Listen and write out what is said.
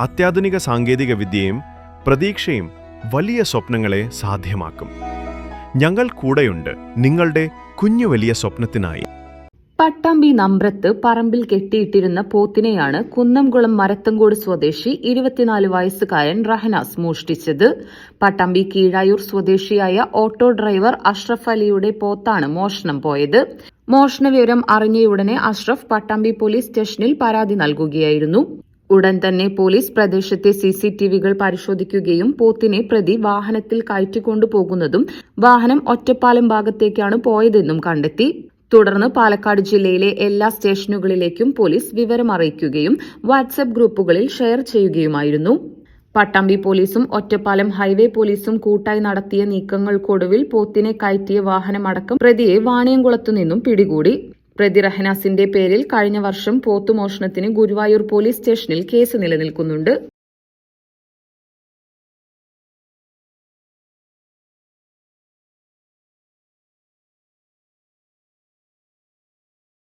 അത്യാധുനിക സാങ്കേതിക വിദ്യയും പ്രതീക്ഷയും വലിയ സ്വപ്നങ്ങളെ സാധ്യമാക്കും. ഞങ്ങൾ കൂടെയുണ്ട് നിങ്ങളുടെ കുഞ്ഞു വലിയ സ്വപ്നത്തിനായി. പട്ടാമ്പി നമ്പ്രത്ത് പറമ്പിൽ കെട്ടിയിട്ടിരുന്ന പോത്തിനെയാണ് കുന്നംകുളം മരത്തങ്കോട് സ്വദേശി ഇരുപത്തിനാല് വയസ്സുകാരൻ റഹനാസ് മോഷ്ടിച്ചത്. പട്ടാമ്പി കീഴായൂർ സ്വദേശിയായ ഓട്ടോ ഡ്രൈവർ അഷ്റഫ് അലിയുടെ പോത്താണ് മോഷണം പോയത്. മോഷണ വിവരം അറിഞ്ഞയുടനെ അഷ്റഫ് പട്ടാമ്പി പോലീസ് സ്റ്റേഷനിൽ പരാതി നൽകുകയായിരുന്നു. ഉടൻ തന്നെ പോലീസ് പ്രദേശത്തെ സിസിടിവികൾ പരിശോധിക്കുകയും പോത്തിനെ പ്രതി വാഹനത്തിൽ കയറ്റിക്കൊണ്ടുപോകുന്നതും വാഹനം ഒറ്റപ്പാലം ഭാഗത്തേക്കാണ് പോയതെന്നും കണ്ടെത്തി. തുടർന്ന് പാലക്കാട് ജില്ലയിലെ എല്ലാ സ്റ്റേഷനുകളിലേക്കും പോലീസ് വിവരമറിയിക്കുകയും വാട്സ്ആപ്പ് ഗ്രൂപ്പുകളിൽ ഷെയർ ചെയ്യുകയുമായിരുന്നു. പട്ടാമ്പി പോലീസും ഒറ്റപ്പാലം ഹൈവേ പോലീസും കൂട്ടായി നടത്തിയ നീക്കങ്ങൾക്കൊടുവിൽ പോത്തിനെ കയറ്റിയ വാഹനമടക്കം പ്രതിയെ വാണിയംകുളത്തു നിന്നും പിടികൂടി. പ്രതി റഹനാസിന്റെ പേരിൽ കഴിഞ്ഞ വർഷം പോത്തുമോഷണത്തിന് ഗുരുവായൂർ പോലീസ് സ്റ്റേഷനിൽ കേസ് നിലനിൽക്കുന്നുണ്ട്